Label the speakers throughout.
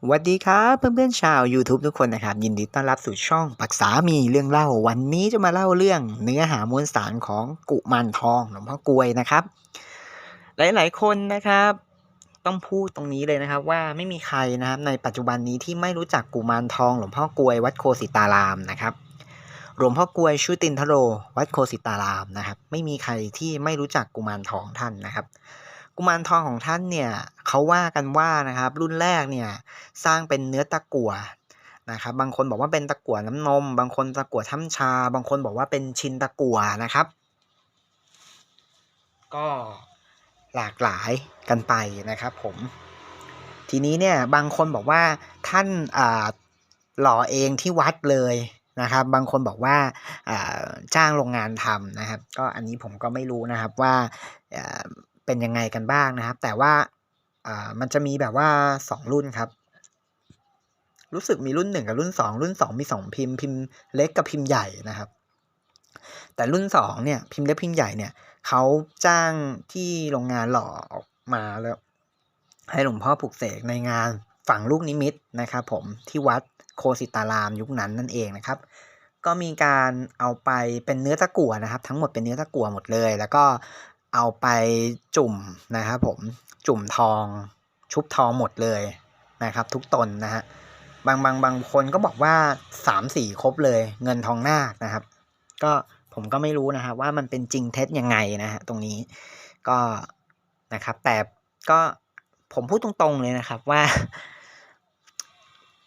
Speaker 1: สวัสดีครับเพื่อนๆชาว YouTube ทุกคนนะครับ ยินดีต้อนรับสู่ช่องปักษามีเรื่องเล่า วันนี้จะมาเล่าเรื่องเนื้อหามวลสารของกุมารทองหลวงพ่อกลวยนะครับ หลายๆคนนะครับ ต้องพูดตรงนี้เลยนะครับ ว่าไม่มีใครนะครับในปัจจุบันนี้ที่ไม่รู้จักกุมารทองหลวงพ่อกลวยวัดโคสิตารามนะครับหลวงพ่อกลวยชุตินทโร วัดโคสิตารามนะครับ ไม่มีใครที่ไม่รู้จักกุมารทองท่านนะครับ กุมารทองของท่านเนี่ยเขาว่ากันว่านะครับ รุ่นแรกเนี่ยสร้างเป็นเนื้อตะกั่วนะครับ บางคนบอกว่าเป็นตะกั่วน้ำนม บางคนตะกั่วถ้ำชา บางคนบอกว่าเป็นชินตะกั่วนะครับ ก็หลากหลายกันไปนะครับ ผม ทีนี้เนี่ยบางคนบอกว่าท่านหล่อเองที่วัดเลยนะครับ บางคนบอกว่าจ้างโรงงานทำนะครับ ก็อันนี้ผมก็ไม่รู้นะครับว่า เป็นยังไงกันบ้างนะครับ แต่ว่ามันจะมีแบบว่าสองรุ่นครับ รู้สึกมีรุ่นหนึ่งกับรุ่นสองรุ่นสองมีสองพิมพ์พิมพ์เล็กกับพิมพ์ใหญ่นะครับ แต่รุ่นสองเนี่ยพิมพ์เล็กพิมพ์ใหญ่เนี่ยเขาจ้างที่โรงงานหล่อออกมาแล้ว ให้หลวงพ่อปลุกเสกในงานฝั่งลูกนิมิตนะครับผมที่วัดโคสิตารามยุคนั้นนั่นเองนะครับ ก็มีการเอาไปเป็นเนื้อตะกั่วนะครับ ทั้งหมดเป็นเนื้อตะกั่วหมดเลย แล้วก็ เอาไปจุ่มนะครับผมจุ่มทองชุบทองหมดเลยนะครับ ทุกตนนะฮะบางบางบางคนก็บอกว่าสามสี่ครบเลย เงินทองนาคนะครับ ก็ผมก็ไม่รู้นะครับว่ามันเป็นจริงเท็จยังไงนะฮะตรงนี้ก็นะครับแต่ก็ผมพูดตรงๆเลยนะครับว่า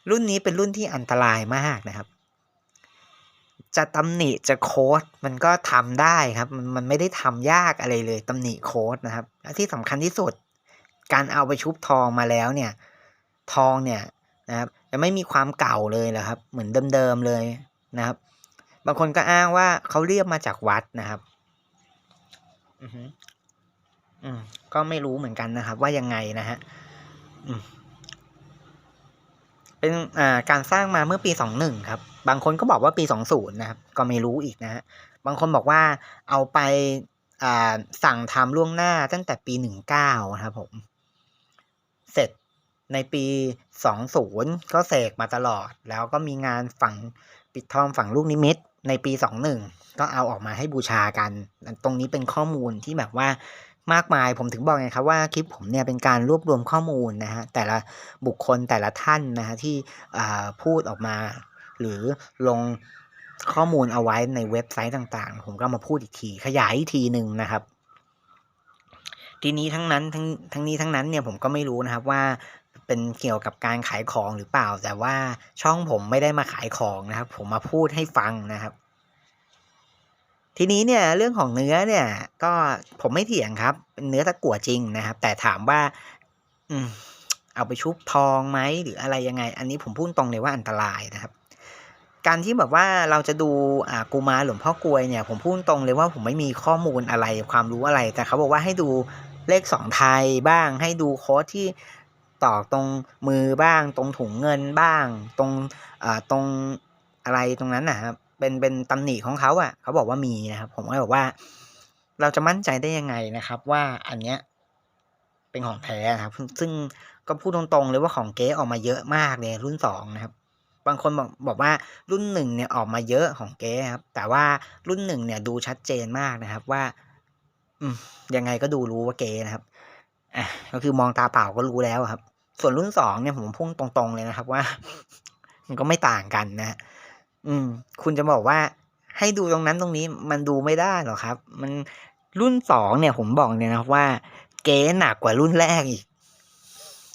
Speaker 1: รุ่นนี้เป็นรุ่นที่อันตรายมากนะครับ จะตำหนิจะโค้ดมันก็ทำได้ครับมันมันไม่ได้ทำยากอะไรเลยตำหนิโค้ดนะครับ และที่สำคัญที่สุด การเอาไปชุบทองมาแล้วเนี่ย ทองเนี่ยนะครับจะไม่มีความเก่าเลยเหรอครับ เหมือนเดิมๆเลยนะครับ บางคนก็อ้างว่าเขาเรียกมาจากวัดนะครับ อือฮึอืมก็ไม่รู้เหมือนกันนะครับ ว่ายังไงนะฮะเป็นอ่าการสร้างมาเมื่อปีสองหนึ่งครับ บางคนก็บอกว่าปีสองศูนย์นะครับ ก็ไม่รู้อีกนะฮะบางคนบอกว่าเอาไปาสั่งทำล่วงหน้าตั้งแต่ปีหนึ่งเก้าครับผม เสร็จในปีสองศูนย์ก็เสกมาตลอด แล้วก็มีงานฝังปิดทองฝังลูกนิมิตในปีสองหนึ่งก็เอาออกมาให้บูชากัน ตรงนี้เป็นข้อมูลที่แบบว่ามากมายผมถึงบอกไงครับว่าคลิปผมเนี่ยเป็นการรวบรวมข้อมูลนะฮะแต่ละบุคคลแต่ละท่านนะฮะที่พูดออกมา หรือลงข้อมูลเอาไว้ในเว็บไซต์ต่างๆ ผมก็มาพูดอีกที ขยายอีกทีหนึ่งนะครับ ทีนี้ทั้งนั้นทั้งทั้งนี้ทั้งนั้นเนี่ยผมก็ไม่รู้นะครับว่าเป็นเกี่ยวกับการขายของหรือเปล่า แต่ว่าช่องผมไม่ได้มาขายของนะครับ ผมมาพูดให้ฟังนะครับ ทีนี้เนี่ยเรื่องของเนื้อเนี่ย ก็ผมไม่เถียงครับ เป็นเนื้อตะกั่วจริงนะครับ แต่ถามว่า อืมเอาไปชุบทองไหมหรืออะไรยังไง อันนี้ผมพูดตรงเลยว่าอันตรายนะครับ การที่แบบว่าเราจะดูอ่ากูมาหลวงพ่อกลวยเนี่ยผมพูดตรงเลยว่าผมไม่มีข้อมูลอะไรความรู้อะไร แต่เขาบอกว่าให้ดูเลขสองไทยบ้างให้ดูโค้ดที่ตอกตรงมือบ้าง ตรงถุงเงินบ้าง ตรงอ่าตรงอะไรตรงนั้นนะครับเป็นเป็นตำหนิของเขาอะ เขาบอกว่ามีนะครับ ผมก็บอกว่า เราจะมั่นใจได้ยังไงนะครับ ว่าอันเนี้ยเป็นของแท้นะครับ ซึ่งก็พูดตรงๆเลยว่าของเก๊ออกมาเยอะมากเลยรุ่นสองนะครับ บางคนบอกบอกว่ารุ่นหนึ่งเนี่ยออกมาเยอะของเก๊ครับ แต่ว่ารุ่นหนึ่งเนี่ยดูชัดเจนมากนะครับว่า อืมยังไงก็ดูรู้ว่าเก๊นะครับอะก็คือมองตาเปล่าก็รู้แล้วครับ ส่วนรุ่นสองเนี่ยผมพุ่งตรงๆเลยนะครับว่า มันก็ไม่ต่างกันนะ อืม คุณจะบอกว่าให้ดูตรงนั้นตรงนี้มันดูไม่ได้หรอครับ มันรุ่นสองเนี่ยผมบอกเนี่ยนะว่า เก๊หนักกว่ารุ่นแรกอีก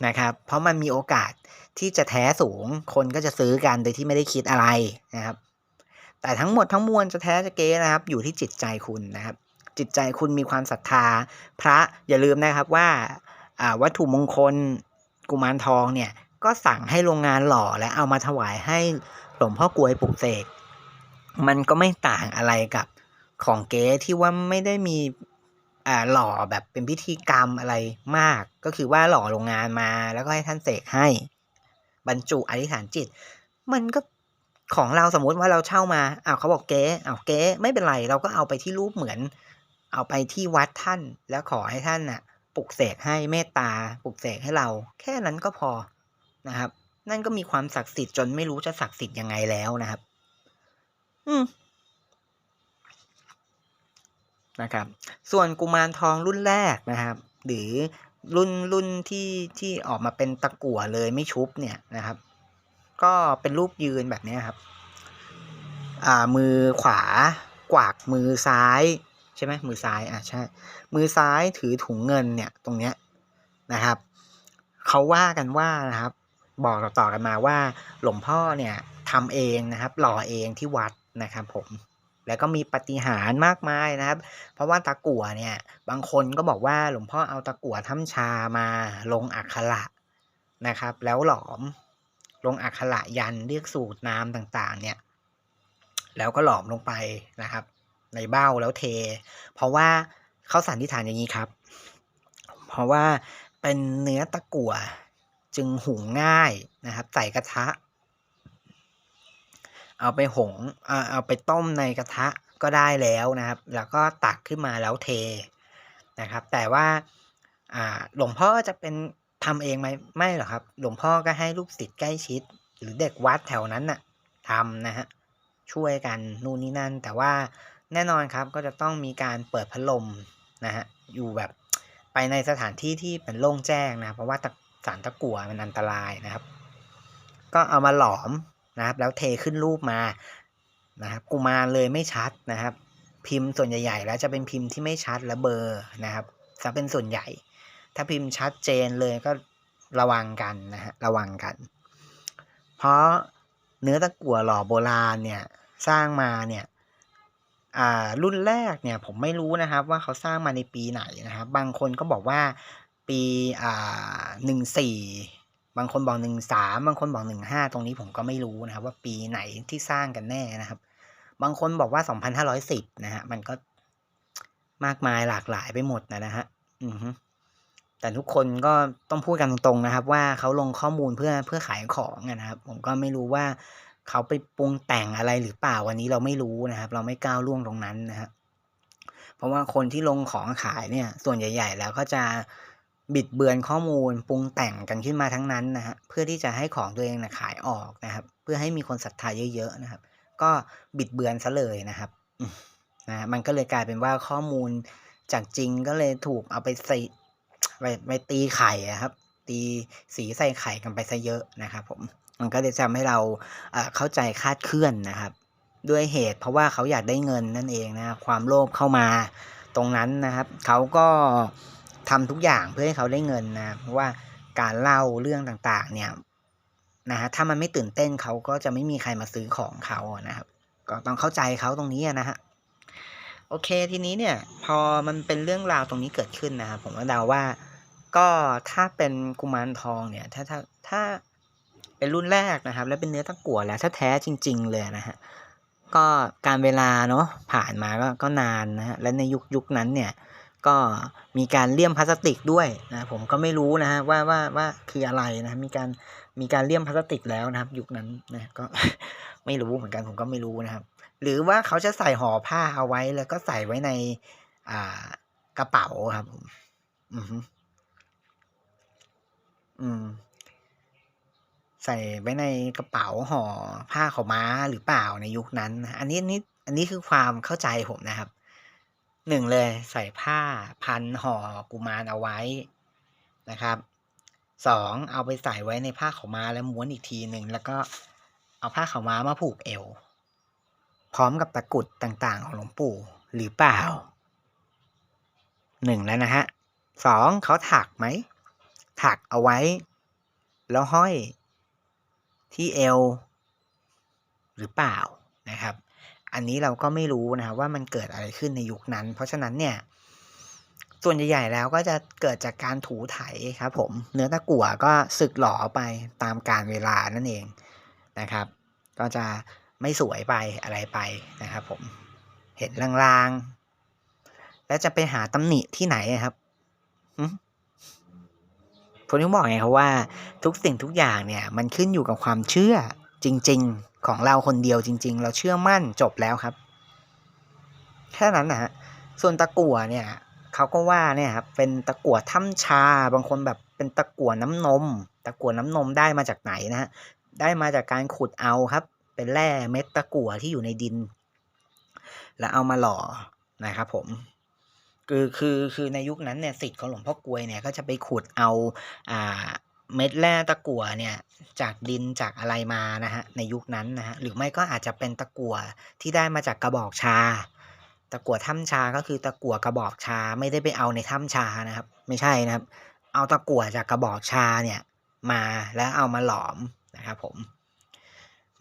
Speaker 1: นะครับ เพราะมันมีโอกาส ที่จะแท้สูงคนก็จะซื้อกันโดยที่ไม่ได้คิดอะไรนะครับ แต่ทั้งหมดทั้งมวลจะแท้จะเก๊นะครับ อยู่ที่จิตใจคุณนะครับ จิตใจคุณมีความศรัทธา พระอย่าลืมนะครับว่าวัตถุมงคลกุมารทองเนี่ยก็สั่งให้โรงงานหล่อและเอามาถวายให้หลวงพ่อกลวยปลุกเสกมันก็ไม่ต่างอะไรกับของเก๊ที่ว่าไม่ได้มีหล่อแบบเป็นพิธีกรรมอะไรมาก ก็คือว่าหล่อโรงงานมาแล้วก็ให้ท่านเสกให้ บรรจุอธิษฐานจิต มันก็ของเราสมมุติว่าเราเช่ามาอ้าวเขาบอกเก๊อ้าวเก๊ไม่เป็นไร เราก็เอาไปที่รูปเหมือน เอาไปที่วัดท่านแล้วขอให้ท่านน่ะปลุกเสกให้เมตตาปลุกเสกให้เรา แค่นั้นก็พอนะครับ นั่นก็มีความศักดิ์สิทธิ์จนไม่รู้จะศักดิ์สิทธิ์ยังไงแล้วนะครับ อืมนะครับ ส่วนกุมารทองรุ่นแรกนะครับ หรือ รุ่นรุ่นที่ที่ออกมาเป็นตะกั่วเลยไม่ชุบเนี่ยนะครับ ก็เป็นรูปยืนแบบนี้ครับ อ่ามือขวากวากมือซ้ายใช่ไหมมือซ้ายอะใช่ มือซ้ายถือถุงเงินเนี่ยตรงเนี้ยนะครับเขาว่ากันว่านะครับ บอกต่อๆกันมาว่าหลวงพ่อเนี่ยทำเองนะครับหล่อเองที่วัดนะครับผม แล้วก็มีปฏิหารมากมายนะครับ เพราะว่าตะกั่วเนี่ย บางคนก็บอกว่าหลวงพ่อเอาตะกั่วถ้ำชามาลงอักขระนะครับ แล้วหลอมลงอักขระยันเรียกสูตรน้ำต่างๆ เนี่ย แล้วก็หลอมลงไปนะครับ ในเบ้าแล้วเท เพราะว่าเขาสันนิษฐานอย่างนี้ครับ เพราะว่าเป็นเนื้อตะกั่วจึงหุงง่ายนะครับ ใส่กระทะ เอาไปหงเอาเอาไปต้มในกระทะก็ได้แล้วนะครับ แล้วก็ตักขึ้นมาแล้วเทนะครับ แต่ว่าหลวงพ่อจะเป็นทำเองไหมไม่หรอกครับ หลวงพ่อก็ให้ลูกศิษย์ใกล้ชิด หรือเด็กวัดแถวนั้นน่ะทำนะฮะช่วยกันนู่นนี่นั่น แต่ว่าแน่นอนครับก็จะต้องมีการเปิดพัดลมนะฮะอยู่แบบไปในสถานที่ที่เป็นโล่งแจ้งนะเพราะว่าสารตะกั่วมันอันตรายนะครับ ก็เอามาหลอม นะครับ แล้วเทขึ้นรูปมานะครับกุมารเลยไม่ชัดนะครับ พิมพ์ส่วนใหญ่ ๆ แล้วจะเป็นพิมพ์ที่ไม่ชัดและเบอร์นะครับจะเป็นส่วนใหญ่ ถ้าพิมพ์ชัดเจนเลยก็ระวังกันนะฮะระวังกัน เพราะเนื้อตะกั่วหล่อโบราณเนี่ยสร้างมาเนี่ยอ่ารุ่นแรกเนี่ยผมไม่รู้นะครับว่าเขาสร้างมาในปีไหนนะครับ บางคนก็บอกว่าปีอ่าหนึ่งสี่ บางคนบอกหนึ่งสามบางคนบอกหนึ่งห้าตรงนี้ผมก็ไม่รู้นะครับว่าปีไหนที่สร้างกันแน่นะครับ บางคนบอกว่าสองพันห้าร้อยสิบนะฮะมันก็มากมายหลากหลายไปหมดนะนะฮะอือฮึแต่ทุกคนก็ต้องพูดกันตรงๆนะครับ ว่าเขาลงข้อมูลเพื่อเพื่อขายของนะครับ ผมก็ไม่รู้ว่าเขาไปปรุงแต่งอะไรหรือเปล่าวันนี้เราไม่รู้นะครับ เราไม่ก้าวล่วงตรงนั้นนะครับเพราะว่าคนที่ลงของขายเนี่ย ส่วนใหญ่ ๆ แล้วก็จะ บิดเบือนข้อมูลปรุงแต่งกันขึ้นมาทั้งนั้นนะฮะเพื่อที่จะให้ของตัวเองนะขายออกนะครับ เพื่อให้มีคนศรัทธาเยอะๆนะครับ ก็บิดเบือนซะเลยนะครับนะฮะมันก็เลยกลายเป็นว่าข้อมูลจากจริงก็เลยถูกเอาไปใส่ไปไปตีไข่อะครับ ตีสีใส่ไข่กันไปซะเยอะนะครับผมมันก็เลยทำให้เราเข้าใจคาดเคลื่อนนะครับ ด้วยเหตุเพราะว่าเขาอยากได้เงินนั่นเองนะคความโลภเข้ามาตรงนั้นนะครับ เขาก็ ทำทุกอย่างเพื่อให้เขาได้เงินนะเพราะว่าการเล่าเรื่องต่างๆ เนี่ยนะฮะถ้ามันไม่ตื่นเต้นเขาก็จะไม่มีใครมาซื้อของเขานะครับ ก็ต้องเข้าใจเขาตรงนี้นะฮะโอเคทีนี้เนี่ย พอมันเป็นเรื่องราวตรงนี้เกิดขึ้นนะครับผมก็เดาว่าก็ถ้าเป็นกุมารทองเนี่ย ถ้าถ้าถ้าเป็นรุ่นแรกนะครับ แล้วเป็นเนื้อตะกั่วแล้วถ้าแท้จริง ๆ เลยนะฮะก็การเวลาเนาะผ่านมาก็ก็นานนะฮะและในยุคยุคนั้นเนี่ย ก็มีการเลี่ยมพลาสติกด้วยนะผมก็ไม่รู้นะฮะว่าว่าว่าคืออะไรนะมีการมีการเลี่ยมพลาสติกแล้วนะครับ ยุคนั้นนะก็ไม่รู้เหมือนกันผมก็ไม่รู้นะครับ หรือว่าเขาจะใส่ห่อผ้าเอาไว้แล้วก็ใส่ไว้ในอ่ากระเป๋าครับผมอือฮึอืมใส่ไว้ในกระเป๋าห่อผ้าขาวม้าหรือเปล่าในยุคนั้นนะอันนี้นี่อันนี้คือความเข้าใจผมนะครับ หนึ่งเลยใส่ผ้าพันห่อกุมารเอาไว้นะครับสองเอาไปใส่ไว้ในผ้าขาวม้าแล้วม้วนอีกทีหนึ่งแล้วก็เอาผ้าขาวม้ามาผูกเอว พร้อมกับตะกรุดต่างๆ ของหลวงปู่หรือเปล่าหนึ่งแล้วนะฮะสองเขาถักไหม ถักเอาไว้ แล้วห้อยที่เอว หรือเปล่านะครับ อันนี้เราก็ไม่รู้นะครับว่ามันเกิดอะไรขึ้นในยุคนั้น เพราะฉะนั้นเนี่ย ส่วนใหญ่ๆแล้วก็จะเกิดจากการถูไถครับผมเนื้อตะกั่วก็สึกหลอไปตามกาลเวลานั่นเองนะครับ ก็จะไม่สวยไปอะไรไปนะครับผมเห็นลางๆ แล้วจะไปหาตำหนิที่ไหนครับผมถึงบอกไงครับว่าทุกสิ่งทุกอย่างเนี่ย มันขึ้นอยู่กับความเชื่อจริง ๆ ของเราคนเดียวจริง ๆ เราเชื่อมั่นจบแล้วครับ แค่นั้นนะฮะส่วนตะกั่วเนี่ยเขาก็ว่าเนี่ยครับเป็นตะกั่วถ้ำชา บางคนแบบเป็นตะกั่วน้ำนม ตะกั่วน้ำนมได้มาจากไหนนะฮะได้มาจากการขุดเอาครับ เป็นแร่เม็ดตะกั่วที่อยู่ในดิน แล้วเอามาหล่อนะครับผมคือคือคือในยุคนั้นเนี่ยสิทธิ์ของหลวงพ่อกลวยเนี่ยก็จะไปขุดเอาอ่า เม็ดแร่ตะกั่วเนี่ยจากดินจากอะไรมานะฮะในยุคนั้นนะฮะหรือไม่ก็อาจจะเป็นตะกั่วที่ได้มาจากกระบอกชา ตะกั่วถ้ำชาก็คือตะกั่วกระบอกชาไม่ได้ไปเอาในถ้ำชานะครับ ไม่ใช่นะครับ เอาตะกั่วจากกระบอกชาเนี่ยมาแล้วเอามาหลอมนะครับผม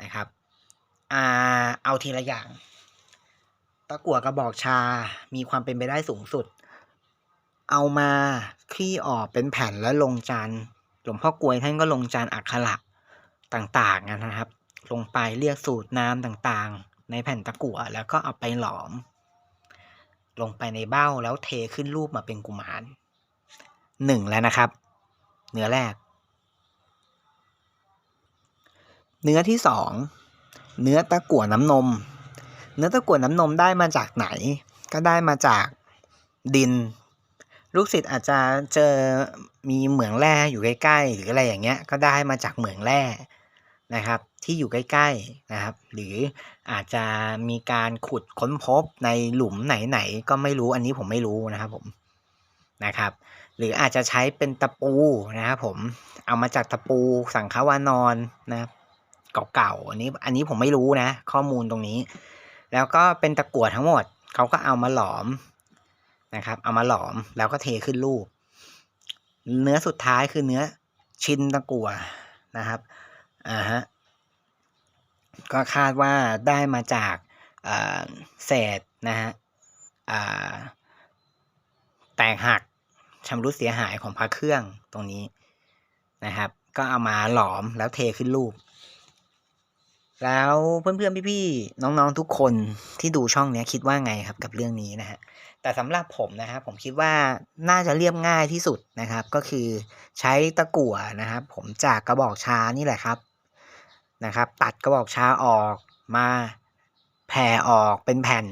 Speaker 1: นะครับอ่าเอาทีละอย่าง ตะกั่วกระบอกชามีความเป็นไปได้สูงสุด เอามาคลี่ออกเป็นแผ่นแล้วลงจาน หลวงพ่อกลวยท่านก็ลงจานอักขระต่างๆนะครับ ลงไปเรียกสูตรน้ำต่างๆ ในแผ่นตะกั่วแล้วก็เอาไปหลอม ลงไปในเบ้าแล้วเทขึ้นรูปมาเป็นกุมารหนึ่งแล้วนะครับ เนื้อแรก เนื้อที่สองเนื้อตะกั่วน้ำนม เนื้อตะกั่วน้ำนมได้มาจากไหน ก็ได้มาจากดิน ลูกศิษย์อาจจะเจอมีเหมืองแร่อยู่ใกล้ๆหรืออะไรอย่างเงี้ยก็ได้มาจากเหมืองแร่นะครับ ที่อยู่ใกล้ๆนะครับ หรืออาจจะมีการขุดค้นพบในหลุมไหนๆก็ไม่รู้อันนี้ผมไม่รู้นะครับผมนะครับ หรืออาจจะใช้เป็นตะปูนะครับผมเอามาจากตะปูสังขวานอนนะครับเก่าๆอันนี้อันนี้ผมไม่รู้นะ ข้อมูลตรงนี้ แล้วก็เป็นตะกั่วทั้งหมดเขาก็เอามาหลอม นะครับ เอามาหลอมแล้วก็เทขึ้นรูป เนื้อสุดท้ายคือเนื้อชิ้นตะกั่วนะครับอ่าฮะก็คาดว่าได้มาจากเศษนะฮะแตกหักชำรุดเสียหายของพระเครื่องตรงนี้นะครับ ก็เอามาหลอมแล้วเทขึ้นรูป แล้วเพื่อนๆพี่ๆน้องๆทุกคนที่ดูช่องนี้คิดว่าไงครับกับเรื่องนี้นะฮะ แต่สำหรับผมนะครับผมคิดว่าน่าจะเรียบง่ายที่สุดนะครับ ก็คือใช้ตะกั่วนะครับ ผมจากกระบอกชานี่แหละครับนะครับ ตัดกระบอกชาออกมาแผ่ออกเป็นแผ่น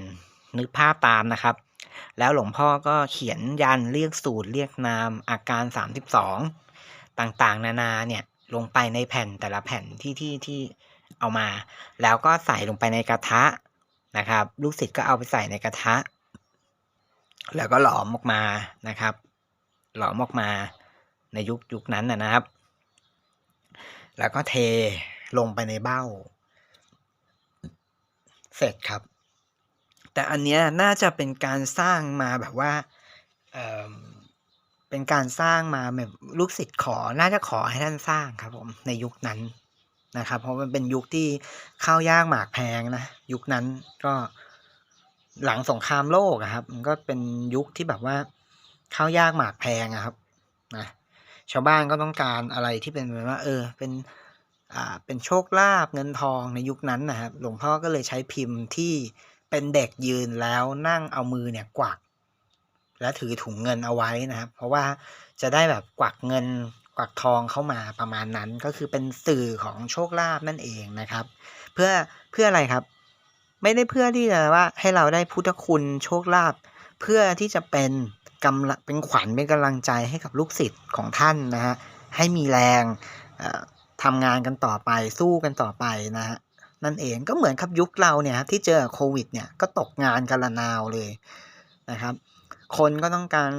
Speaker 1: นึกภาพตามนะครับ แล้วหลวงพ่อก็เขียนยันเรียกสูตรเรียกนามอาการ 32 ต่างๆ นานาเนี่ยลงไปในแผ่นแต่ละแผ่นที่ที่ที่เอามา แล้วก็ใส่ลงไปในกระทะนะครับ ลูกศิษย์ก็เอาไปใส่ในกระทะ แล้วก็หลอมออกมานะครับ หลอมออกมาในยุคยุคนั้นนะครับ แล้วก็เทลงไปในเบ้า เสร็จครับ แต่อันเนี้ยน่าจะเป็นการสร้างมาแบบว่าเเป็นการสร้างมาแบบลูกศิษย์ขอ น่าจะขอให้ท่านสร้างครับผมในยุคนั้นนะครับ เพราะมันเป็นยุคที่ข้าวยากหมากแพงนะ ยุคนั้นก็ หลังสงครามโลกครับ มันก็เป็นยุคที่แบบว่าข้าวยากหมากแพงครับนะชาวบ้านก็ต้องการอะไรที่เป็นแบบว่า เออ เป็นอ่าเป็นโชคลาภเงินทองในยุคนั้นนะครับ หลวงพ่อก็เลยใช้พิมพ์ที่เป็นเด็กยืนแล้วนั่งเอามือเนี่ยกวัก และถือถุงเงินเอาไว้นะครับ เพราะว่าจะได้แบบกวักเงินกวักทองเข้ามาประมาณนั้นก็คือเป็นสื่อของโชคลาภนั่นเองนะครับ เพื่อเพื่ออะไรครับ ไม่ได้เพื่อที่จะว่าให้เราได้พุทธคุณโชคลาภเพื่อที่จะเป็นกำลังเป็นขวัญเป็นกำลังใจให้กับลูกศิษย์ของท่านนะฮะให้มีแรงทำงานกันต่อไปสู้กันต่อไปนะฮะนั่นเองก็เหมือนครับยุคเราเนี่ยที่เจอโควิดเนี่ยก็ตกงานกันละนาวเลยนะครับ คนก็ต้องการ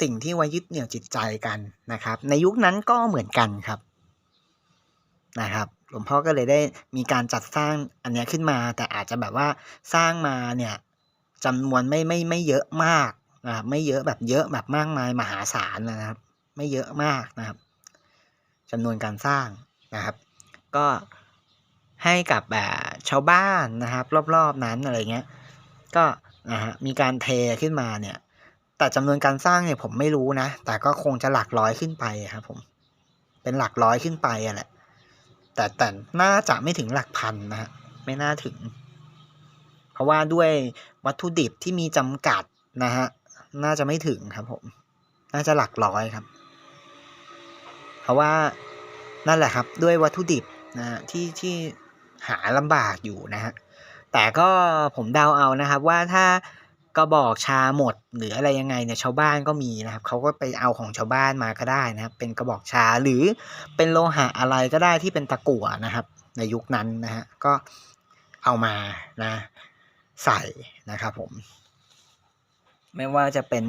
Speaker 1: สิ่งที่ไว้ยึดเหนี่ยวจิตใจกันนะครับ ในยุคนั้นก็เหมือนกันครับนะครับ ลวงพ่อก็เลยได้มีการจัดสร้างอันนี้ขึ้นมา แต่อาจจะแบบว่าสร้างมาเนี่ยจำนวนไม่ไม่ไม่เยอะมากนะครับไม่เยอะแบบเยอะแบบมากมายมหาศาลนะครับ ไม่เยอะมากนะครับจำนวนการสร้างนะครับ ก็ให้กับแบบชาวบ้านนะครับ รอบๆนั้นอะไรเงี้ยก็นะฮะมีการเทขึ้นมาเนี่ย แต่จำนวนการสร้างเนี่ยผมไม่รู้นะ แต่ก็คงจะหลักร้อยขึ้นไปครับผมเป็นหลักร้อยขึ้นไปอะแหละ แต่แต่น่าจะไม่ถึงหลักพันนะฮะไม่น่าถึง เพราะว่าด้วยวัตถุดิบที่มีจำกัดนะฮะน่าจะไม่ถึงครับผม น่าจะหลักร้อยครับ เพราะว่านั่นแหละครับ ด้วยวัตถุดิบนะที่ที่หาลำบากอยู่นะฮะแต่ก็ผมเดาเอานะครับว่าถ้า กระบอกชาหมดหรืออะไรยังไงเนี่ยชาวบ้านก็มีนะครับเขาก็ไปเอาของชาวบ้านมาก็ได้นะครับ เป็นกระบอกชาหรือเป็นโลหะอะไรก็ได้ที่เป็นตะกั่วนะครับ ในยุคนั้นนะฮะก็เอามานะใส่นะครับผม ไม่ว่าจะเป็น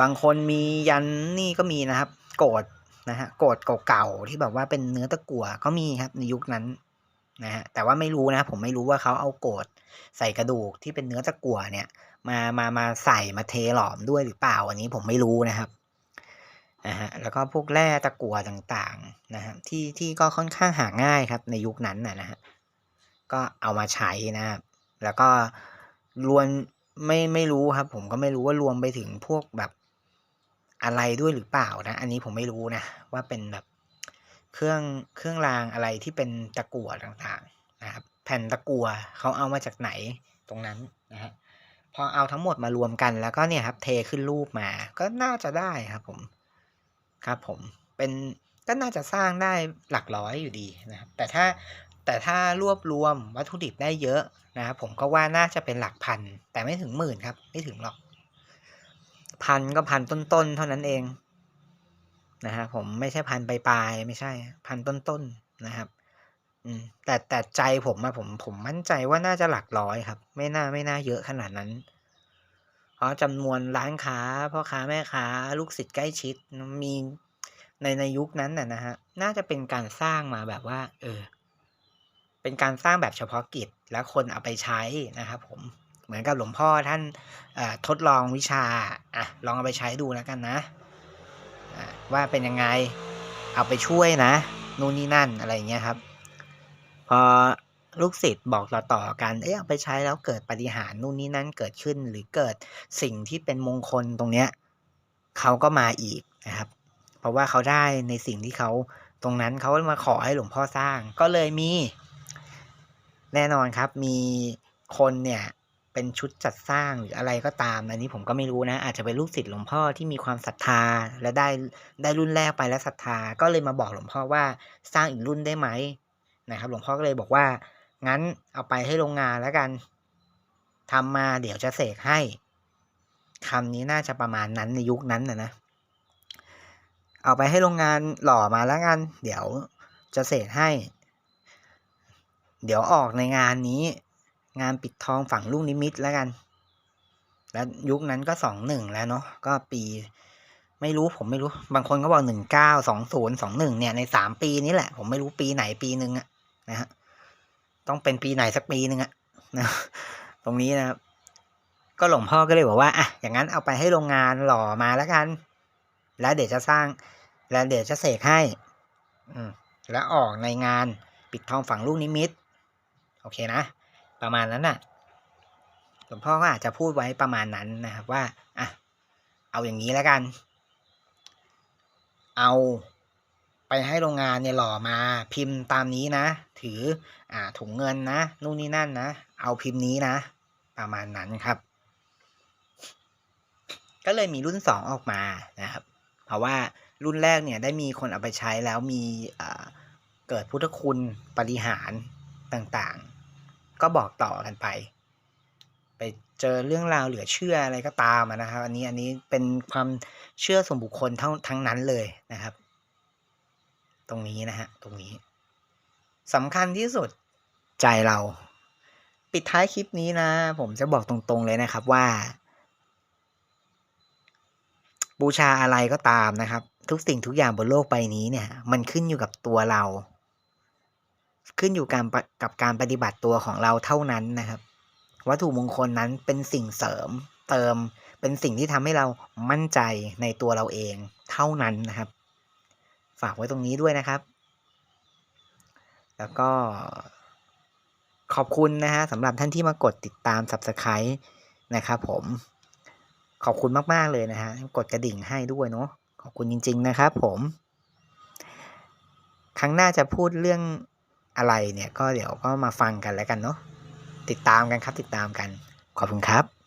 Speaker 1: บางคนมียันนี่ก็มีนะครับ โกดนะฮะโกดเก่าๆที่แบบว่าเป็นเนื้อตะกั่วก็มีครับในยุคนั้น นะฮะแต่ว่าไม่รู้นะ ผมไม่รู้ว่าเขาเอาโกดใส่กระดูกที่เป็นเนื้อตะกั่วเนี่ย มามามาใส่มาเทหลอมด้วยหรือเปล่าอันนี้ผมไม่รู้นะครับนะฮะแล้วก็พวกแร่ตะกั่วต่างๆนะฮะที่ที่ก็ค่อนข้างหาง่ายครับในยุคนั้นนะฮะก็เอามาใช้นะครับแล้วก็รวมไม่ไม่รู้ครับ ผมก็ไม่รู้ว่ารวมไปถึงพวกแบบอะไรด้วยหรือเปล่านะ อันนี้ผมไม่รู้นะ ว่าเป็นแบบ เครื่องเครื่องรางอะไรที่เป็นตะกั่วต่างๆนะครับ แผ่นตะกั่วเขาเอามาจากไหนตรงนั้นนะฮะพอเอาทั้งหมดมารวมกันแล้วก็เนี่ยครับเทขึ้นรูปมาก็น่าจะได้ครับผมครับผมเป็นก็น่าจะสร้างได้หลักร้อยอยู่ดีนะครับ แต่ถ้าแต่ถ้ารวบรวมวัตถุดิบได้เยอะนะครับผมก็ว่าน่าจะเป็นหลักพัน แต่ไม่ถึงหมื่นครับ ไม่ถึงหรอก พันก็พันต้นๆเท่านั้นเอง นะฮะผมไม่ใช่พันปลายๆไม่ใช่ พันต้นๆนะครับ อืมแต่แต่ใจผมอะผมผมมั่นใจว่าน่าจะหลักร้อยครับ ไม่น่าไม่น่าเยอะขนาดนั้น เพราะจำนวนร้านค้าพ่อค้าแม่ค้า ลูกศิษย์ใกล้ชิดมีในในยุคนั้นน่ะนะฮะน่าจะเป็นการสร้างมาแบบว่า เออ เป็นการสร้างแบบเฉพาะกิจแล้วคนเอาไปใช้นะครับ ผมเหมือนกับหลวงพ่อท่านทดลองวิชาอะลองเอาไปใช้ดูแล้วกันนะ ว่าเป็นยังไงเอาไปช่วยนะนู่นนี่นั่นอะไรเงี้ยครับ พอลูกศิษย์บอกต่อๆกัน เอ๊ะเอาไปใช้แล้วเกิดปฏิหารนู่นนี่นั่นเกิดขึ้น หรือเกิดสิ่งที่เป็นมงคลตรงเนี้ยเขาก็มาอีกนะครับ เพราะว่าเขาได้ในสิ่งที่เขาตรงนั้นเขามาขอให้หลวงพ่อสร้าง ก็เลยมี แน่นอนครับ มีคนเนี่ย เป็นชุดจัดสร้างหรืออะไรก็ตาม อันนี้ผมก็ไม่รู้นะ อาจจะเป็นลูกศิษย์หลวงพ่อที่มีความศรัทธา และได้ได้รุ่นแรกไปแล้วศรัทธา ก็เลยมาบอกหลวงพ่อว่าสร้างอีกรุ่นได้ไหมนะครับ หลวงพ่อก็เลยบอกว่า งั้นเอาไปให้โรงงานแล้วกันทำมาเดี๋ยวจะเสกให้คำนี้น่าจะประมาณนั้นในยุคนั้นนะนะ เอาไปให้โรงงานหล่อมาแล้วกัน เดี๋ยวจะเสกให้ เดี๋ยวออกในงานนี้ งานปิดทองฝั่งลูกนิมิตแล้วกัน แล้วยุคนั้นก็สองหนึ่งแล้วเนาะก็ปี ไม่รู้ผมไม่รู้ บางคนก็บอกหนึ่งเก้าสองศูนย์สองหนึ่งเนี่ยในสามปีนี้แหละ ผมไม่รู้ปีไหนปีหนึ่งอะนะฮะต้องเป็นปีไหนสักปีหนึ่งอะนะตรงนี้นะครับก็หลวงพ่อก็เลยบอกว่าอะอย่างนั้นเอาไปให้โรงงานหล่อมาแล้วกัน แล้วเดี๋ยวจะสร้าง แล้วเดี๋ยวจะเสกให้ อืมแล้วออกในงานปิดทองฝังลูกนิมิต โอเคนะ ประมาณนั้นน่ะหลวงพ่อก็อาจจะพูดไว้ประมาณนั้นนะครับว่าอะเอาอย่างนี้แล้วกัน เอาไปให้โรงงานเนี่ยหล่อมาพิมพ์ตามนี้นะ ถืออ่าถุงเงินนะนู่นนี่นั่นนะ เอาพิมพ์นี้นะ ประมาณนั้นครับ ก็เลยมีรุ่นสองออกมานะครับ เพราะว่ารุ่นแรกเนี่ยได้มีคนเอาไปใช้แล้วมีเกิดพุทธคุณปฏิหารต่างๆ ก็บอกต่อกันไป ไปเจอเรื่องราวเหลือเชื่ออะไรก็ตามนะครับ อันนี้อันนี้เป็นความเชื่อส่วนบุคคลทั้งทั้งนั้นเลยนะครับ ตรงนี้นะฮะตรงนี้สำคัญที่สุดใจเรา ปิดท้ายคลิปนี้นะ ผมจะบอกตรงๆเลยนะครับว่า บูชาอะไรก็ตามนะครับ ทุกสิ่งทุกอย่างบนโลกใบนี้เนี่ย มันขึ้นอยู่กับตัวเรา ขึ้นอยู่กับกับการปฏิบัติตัวของเราเท่านั้นนะครับ วัตถุมงคลนั้นเป็นสิ่งเสริมเติมเป็นสิ่งที่ทำให้เรามั่นใจในตัวเราเองเท่านั้นนะครับ ฝากไว้ตรงนี้ด้วยนะครับ แล้วก็ขอบคุณนะฮะสำหรับท่านที่มากดติดตาม Subscribe นะครับผมขอบคุณมาก ๆ เลยนะฮะกดกระดิ่งให้ด้วยเนาะขอบคุณจริง ๆ นะครับผม ครั้งหน้าจะพูดเรื่อง อะไรเนี่ยก็เดี๋ยวก็มาฟังกันแล้วกันเนาะติดตามกันครับติดตามกันขอบคุณครับ